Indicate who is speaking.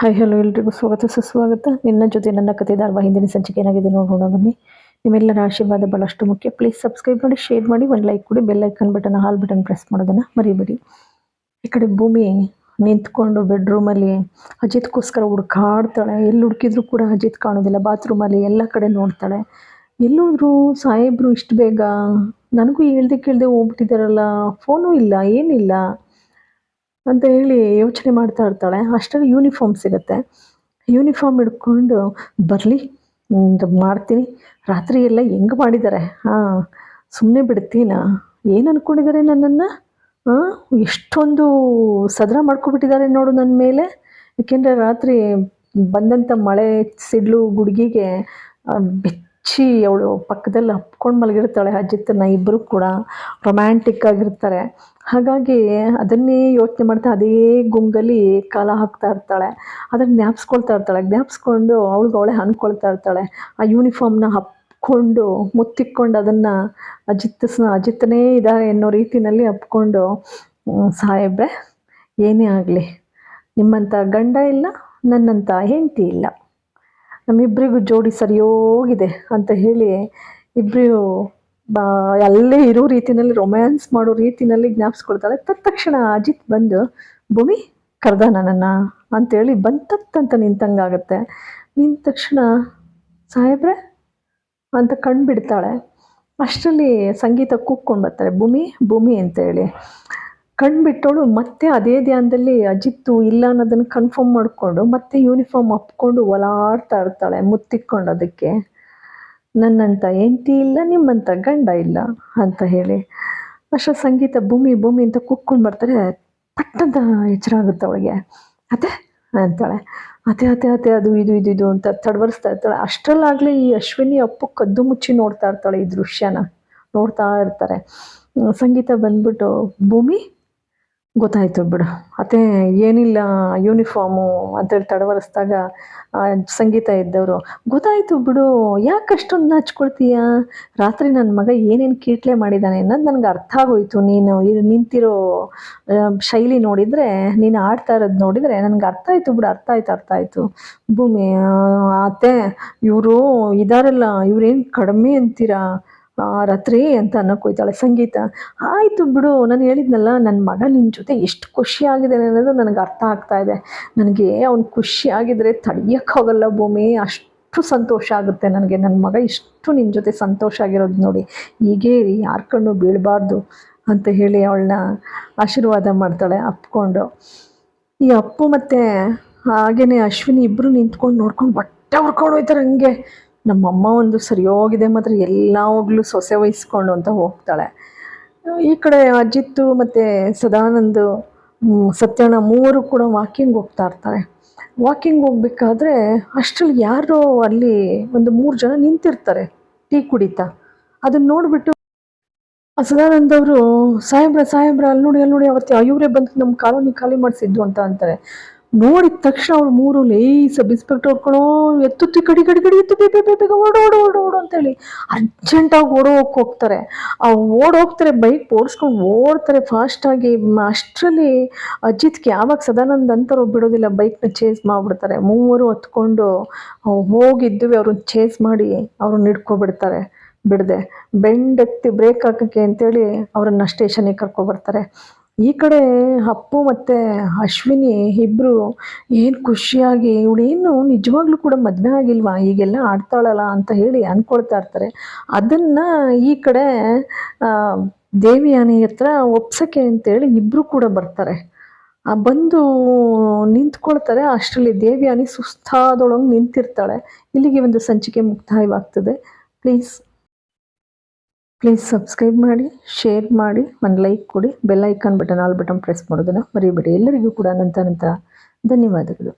Speaker 1: Hi hello ಎಲ್ರಿಗೂ ಸ್ವಾಗತ, ಸುಸ್ವಾಗತ. ನಿನ್ನ ಜೊತೆ ನನ್ನ ಕತೆ ಧಾರವಾಹಿ ಹಿಂದಿನ ಸಂಚಿಕೆ ಏನಾಗಿದೆ ನೋಡೋಣ ಬನ್ನಿ. ನಿಮ್ಮೆಲ್ಲರ ಆಶೀರ್ವಾದ ಭಾಳಷ್ಟು ಮುಖ್ಯ. ಪ್ಲೀಸ್ ಸಬ್ಸ್ಕ್ರೈಬ್ ಮಾಡಿ ಶೇರ್ ಮಾಡಿ, ಒಂದು ಲೈಕ್ ಕೊಡಿ bell icon button all button press ಮಾಡೋದನ್ನು ಮರಿಬೇಡಿ. ಈ ಕಡೆ ಭೂಮಿ ನಿಂತ್ಕೊಂಡು ಬೆಡ್ರೂಮಲ್ಲಿ ಅಜಿತ್ಗೋಸ್ಕರ ಹುಡುಕಾಡ್ತಾಳೆ. ಎಲ್ಲಿ ಹುಡುಕಿದ್ರು ಕೂಡ ಅಜಿತ್ ಕಾಣೋದಿಲ್ಲ. ಬಾತ್ರೂಮಲ್ಲಿ ಎಲ್ಲ ಕಡೆ ನೋಡ್ತಾಳೆ. ಎಲ್ಲೋದ್ರು ಸಾಹೇಬ್ರು ಇಷ್ಟು ಬೇಗ, ನನಗೂ ಹೇಳ್ದೆ ಕೇಳ್ದೆ ಹೋಗ್ಬಿಟ್ಟಿದ್ದಾರಲ್ಲ ಫೋನೂ ಇಲ್ಲ, ಏನಿಲ್ಲ. ಅಂತ ಹೇಳಿ ಯೋಚನೆ ಮಾಡ್ತಾ ಇರ್ತಾಳೆ. ಅಷ್ಟರಲ್ಲಿ ಯೂನಿಫಾರ್ಮ್ ಸಿಗುತ್ತೆ. ಯೂನಿಫಾರ್ಮ್ ಹಿಡ್ಕೊಂಡು, ಬರಲಿ ಮಾಡ್ತೀನಿ. ರಾತ್ರಿ ಎಲ್ಲ ಹೆಂಗೆ ಮಾಡಿದ್ದಾರೆ ಹಾಂ ಸುಮ್ಮನೆ ಬಿಡ್ತೀನಾ? ಏನು ಅಂದ್ಕೊಂಡಿದ್ದಾರೆ ನನ್ನನ್ನು? ಎಷ್ಟೊಂದು ಸದರ ಮಾಡ್ಕೊಬಿಟ್ಟಿದ್ದಾರೆ ನೋಡು ನನ್ನ ಮೇಲೆ. ಏಕೆಂದರೆ ರಾತ್ರಿ ಬಂದಂಥ ಮಳೆ, ಸಿಡ್ಲು, ಗುಡುಗಿಗೆ ಬೆಚ್ಚಿ ಅವಳು ಪಕ್ಕದಲ್ಲಿ ಹಪ್ಕೊಂಡು ಮಲಗಿರ್ತಾಳೆ ಅಜಿತ್ತನ್ನ ಇಬ್ಬರು ಕೂಡ ರೊಮ್ಯಾಂಟಿಕ್ ಆಗಿರ್ತಾರೆ. ಹಾಗಾಗಿ ಅದನ್ನೇ ಯೋಚನೆ ಮಾಡ್ತಾ ಅದೇ ಗುಂಗಲಿ ಕಾಲ ಹಾಕ್ತಾ ಇರ್ತಾಳೆ. ಅದನ್ನು ಜ್ಞಾಪಿಸ್ಕೊಳ್ತಾ ಇರ್ತಾಳೆ. ಜ್ಞಾಪಿಸ್ಕೊಂಡು ಅವಳಿಗೆ ಅವಳೆ ಇರ್ತಾಳೆ. ಆ ಯೂನಿಫಾರ್ಮ್ನ ಹಪ್ಕೊಂಡು ಮುತ್ತಿಕ್ಕೊಂಡು ಅದನ್ನು ಅಜಿತ್ ಅಜಿತ್ತನೇ ಇದ್ದಾರೆ ಅನ್ನೋ ರೀತಿಯಲ್ಲಿ ಹಪ್ಕೊಂಡು ಸಾಹೇಬ್ರೆ, ಏನೇ ಆಗಲಿ ನಿಮ್ಮಂಥ ಗಂಡ ಇಲ್ಲ ನನ್ನಂಥ ಹೆಂಡತಿ ಇಲ್ಲ. ನಮ್ಮಿಬ್ಬರಿಗೂ ಜೋಡಿ ಸರಿಯೋಗಿದೆ ಅಂತ ಹೇಳಿ ಇಬ್ಬರು ಬಾ, ಅಲ್ಲೇ ಇರೋ ರೀತಿಯಲ್ಲಿ ರೊಮ್ಯಾನ್ಸ್ ಮಾಡೋ ರೀತಿಯಲ್ಲಿ ಜ್ಞಾಪಿಸ್ಕೊಳ್ತಾಳೆ ತತ್ಕ್ಷಣ ಅಜಿತ್ ಬಂದು, ಭೂಮಿ, ಕರೆದ ನನ್ನನ್ನು ಅಂತೇಳಿ ಬಂತತ್ತಂತ ನಿಂತಂಗಾಗತ್ತೆ. ನಿಂತ ತಕ್ಷಣ, ಸಾಹೇಬ್ರೆ ಅಂತ ಕಣ್ಬಿಡ್ತಾಳೆ. ಅಷ್ಟರಲ್ಲಿ ಸಂಗೀತ ಕೂಕ್ಕೊಂಡು ಬರ್ತಾರೆ. ಭೂಮಿ ಭೂಮಿ ಅಂತೇಳಿ ಕಣ್ಣು ಬಿಟ್ಟವಳು ಮತ್ತೆ ಅದೇ ಧ್ಯಾನದಲ್ಲಿ ಅಜಿತ್ತು ಇಲ್ಲ ಅನ್ನೋದನ್ನು ಕನ್ಫರ್ಮ್ ಮಾಡಿಕೊಂಡು, ಮತ್ತೆ ಯೂನಿಫಾರ್ಮ್ ಅಪ್ಕೊಂಡು ಒಲಾಡ್ತಾ ಇರ್ತಾಳೆ ಮುತ್ತಿಕ್ಕೊಂಡು ಅದಕ್ಕೆ. ನನ್ನಂಥ ಹೆಂಡತಿ ಇಲ್ಲ ನಿಮ್ಮಂಥ ಗಂಡ ಇಲ್ಲ ಅಂತ ಹೇಳಿ. ಅಷ್ಟ ಸಂಗೀತ ಭೂಮಿ ಭೂಮಿ ಅಂತ ಕುಕ್ಕೊಂಡು ಬರ್ತಾರೆ, ಪಟ್ಟಂತ ಎಚ್ಚರ ಆಗುತ್ತೆ ಅವಳಿಗೆ. ಅದೇ ಅಂತಾಳೆ. ಅತೆ ಅತೆ ಅತೆ ಅದು, ಇದು ಇದು ಇದು ಅಂತ ತಡವರಿಸ್ತಾ ಇರ್ತಾಳೆ. ಅಷ್ಟರಲ್ಲಾಗಲಿ ಈ ಅಶ್ವಿನಿ ಅಪ್ಪು ಕದ್ದು ಮುಚ್ಚಿ ನೋಡ್ತಾ ಇರ್ತಾಳೆ ಈ ದೃಶ್ಯನ. ನೋಡ್ತಾ ಇರ್ತಾರೆ. ಸಂಗೀತ ಬಂದ್ಬಿಟ್ಟು, ಭೂಮಿ ಗೊತ್ತಾಯ್ತು ಬಿಡು. ಅತ್ತೆ, ಏನಿಲ್ಲ ಯೂನಿಫಾರ್ಮು ಅಂತೇಳಿ ತಡವರಿಸ್ದಾಗ ಸಂಗೀತ ಇದ್ದವರು, ಗೊತ್ತಾಯಿತು ಬಿಡು, ಯಾಕೆ ಅಷ್ಟೊಂದು ನಾಚ್ಕೊಳ್ತೀಯ? ರಾತ್ರಿ ನನ್ನ ಮಗ ಏನೇನು ಕೀಟ್ಲೆ ಮಾಡಿದ್ದಾನೆ ಅನ್ನೋದು ನನಗೆ ಅರ್ಥ ಆಗೋಯ್ತು. ನೀನು ಇದು ನಿಂತಿರೋ ಶೈಲಿ ನೋಡಿದರೆ, ನೀನು ಆಡ್ತಾ ಇರೋದು ನೋಡಿದರೆ ನನಗೆ ಅರ್ಥ ಆಯಿತು ಬಿಡು, ಅರ್ಥ ಆಯ್ತು, ಅರ್ಥ ಆಯಿತು. ಭೂಮಿ ಅತ್ತೆ, ಇವರು ಇದಾರಲ್ಲ, ಇವ್ರೇನು ಕಡಿಮೆ ಅಂತೀರಾ? ರಾತ್ರಿ ಅಂತ ಅನ್ನೋಕ್ಕೋಯ್ತಾಳೆ ಸಂಗೀತ, ಆಯಿತು ಬಿಡು, ನಾನು ಹೇಳಿದ್ನಲ್ಲ ನನ್ನ ಮಗ ನಿನ್ನ ಜೊತೆ ಎಷ್ಟು ಖುಷಿಯಾಗಿದೆ ಅನ್ನೋದು ನನಗೆ ಅರ್ಥ ಆಗ್ತಾ ಇದೆ. ನನಗೆ ಅವ್ನು ಖುಷಿಯಾಗಿದ್ದರೆ ತಡೆಯೋಕ್ಕಾಗಲ್ಲ ಭೂಮಿ, ಅಷ್ಟು ಸಂತೋಷ ಆಗುತ್ತೆ ನನಗೆ. ನನ್ನ ಮಗ ಇಷ್ಟು ನಿನ್ನ ಜೊತೆ ಸಂತೋಷ ಆಗಿರೋದು ನೋಡಿ. ಹೀಗೆ ಯಾರ ಕಣ್ಣು ಬೀಳಬಾರ್ದು, ಅಂತ ಹೇಳಿ ಅವಳನ್ನ ಆಶೀರ್ವಾದ ಮಾಡ್ತಾಳೆ ಅಪ್ಕೊಂಡು. ಈ ಅಪ್ಪು ಮತ್ತು ಹಾಗೇ ಅಶ್ವಿನಿ ಇಬ್ಬರು ನಿಂತ್ಕೊಂಡು ನೋಡ್ಕೊಂಡು ಬಟ್ಟೆ ಹುಡ್ಕೊಂಡು ಹೋಯ್ತಾರೆ ಹಂಗೆ. ನಮ್ಮಮ್ಮ ಒಂದು ಸರಿ ಹೋಗಿದೆ ಮಾತ್ರ, ಎಲ್ಲ ಹೋಗ್ಲೂ ಸೊಸೆ ವಹಿಸ್ಕೊಂಡು ಅಂತ ಹೋಗ್ತಾಳೆ. ಈ ಕಡೆ ಅಜಿತ್ತು ಮತ್ತು ಸದಾನಂದು ಸತ್ಯಣ್ಣ ಮೂವರು ಕೂಡ ವಾಕಿಂಗ್ ಹೋಗ್ತಾ ಇರ್ತಾರೆ. ವಾಕಿಂಗ್ ಹೋಗ್ಬೇಕಾದ್ರೆ ಅಷ್ಟರಲ್ಲಿ ಯಾರೋ ಅಲ್ಲಿ ಒಂದು ಮೂರು ಜನ ನಿಂತಿರ್ತಾರೆ, ಟೀ ಕುಡಿತಾ. ಅದನ್ನ ನೋಡಿಬಿಟ್ಟು ಸದಾನಂದ ಅವರು ಸಾಹೇಬ್ರ ಸಾಹೇಬ್ರ, ಅಲ್ಲಿ ನೋಡಿ ಅಲ್ಲಿ ನೋಡಿ, ಅವತ್ತು ಇವರೇ ಬಂದು ನಮ್ಮ ಕಾಲೋನಿ ಖಾಲಿ ಮಾಡಿಸಿದ್ದು ಅಂತ ಅಂತಾರೆ. ನೋಡಿದ ತಕ್ಷಣ ಅವ್ರು ಮೂರು ಲೇ ಸಬ್ ಇನ್ಸ್ಪೆಕ್ಟರ್ ಹೊಡ್ಕೊಳೋ ಎತ್ತುತ್ತಿ ಕಡಿ ಕಡಿ ಕಡಿ ಎತ್ತು ಬೇಗ ಬೇಗ ಬೇಗ ಓಡು ಓಡು ಓಡು ಓಡು ಅಂತೇಳಿ ಅರ್ಜೆಂಟಾಗಿ ಓಡೋಕೆ ಹೋಗ್ತಾರೆ. ಆ ಓಡೋಗ್ತಾರೆ ಬೈಕ್ ಓಡಿಸ್ಕೊಂಡು ಓಡ್ತಾರೆ ಫಾಸ್ಟಾಗಿ ಅಷ್ಟರಲ್ಲಿ ಅಜಿತ್ಗೆ ಯಾವಾಗ ಸದಾನಂದ್ ಅಂತರೂ ಬಿಡೋದಿಲ್ಲ ಬೈಕ್ನ ಚೇಸ್ ಮಾಡಿಬಿಡ್ತಾರೆ. ಮೂವರು ಹತ್ಕೊಂಡು ಹೋಗಿದ್ದು ಅವ್ರನ್ನ ಚೇಸ್ ಮಾಡಿ ಅವ್ರನ್ನ ಹಿಡ್ಕೊಬಿಡ್ತಾರೆ, ಬಿಡದೆ. ಬೆಂಡೆತ್ತಿ ಬ್ರೇಕ್ ಹಾಕೋಕ್ಕೆ ಅಂತೇಳಿ ಅವ್ರನ್ನ ಸ್ಟೇಷನಿಗೆ ಕರ್ಕೊಬರ್ತಾರೆ ಈ ಕಡೆ ಅಪ್ಪು ಮತ್ತು ಅಶ್ವಿನಿ ಇಬ್ಬರು ಏನು ಖುಷಿಯಾಗಿ ಇವಳೇನು ನಿಜವಾಗ್ಲೂ ಕೂಡ ಮದುವೆ ಆಗಿಲ್ವಾ? ಈಗೆಲ್ಲ ಆಡ್ತಾಳಲ್ಲ ಅಂತ ಹೇಳಿ ಅಂದ್ಕೊಳ್ತಾ ಇರ್ತಾರೆ. ಅದನ್ನು ಈ ಕಡೆ ದೇವಿಯಾನಿ ಹತ್ರ ಒಪ್ಸಕ್ಕೆ ಅಂತೇಳಿ ಇಬ್ಬರು ಕೂಡ ಬರ್ತಾರೆ. ಬಂದು ನಿಂತ್ಕೊಳ್ತಾರೆ. ಅಷ್ಟರಲ್ಲಿ ದೇವಿಯಾನಿ ಸುಸ್ತಾದೊಳಗೆ ನಿಂತಿರ್ತಾಳೆ. ಇಲ್ಲಿಗೆ ಒಂದು ಸಂಚಿಕೆ ಮುಕ್ತಾಯವಾಗ್ತದೆ. ಪ್ಲೀಸ್ ಪ್ಲೀಸ್ ಸಬ್ಸ್ಕ್ರೈಬ್ ಮಾಡಿ ಶೇರ್ ಮಾಡಿ, ಒಂದು ಲೈಕ್ ಕೊಡಿ bell icon button all button press ಮಾಡೋದನ್ನು ಮರಿಬೇಡಿ. ಎಲ್ಲರಿಗೂ ಕೂಡ ನಂತರ ನಂತರ ಧನ್ಯವಾದಗಳು.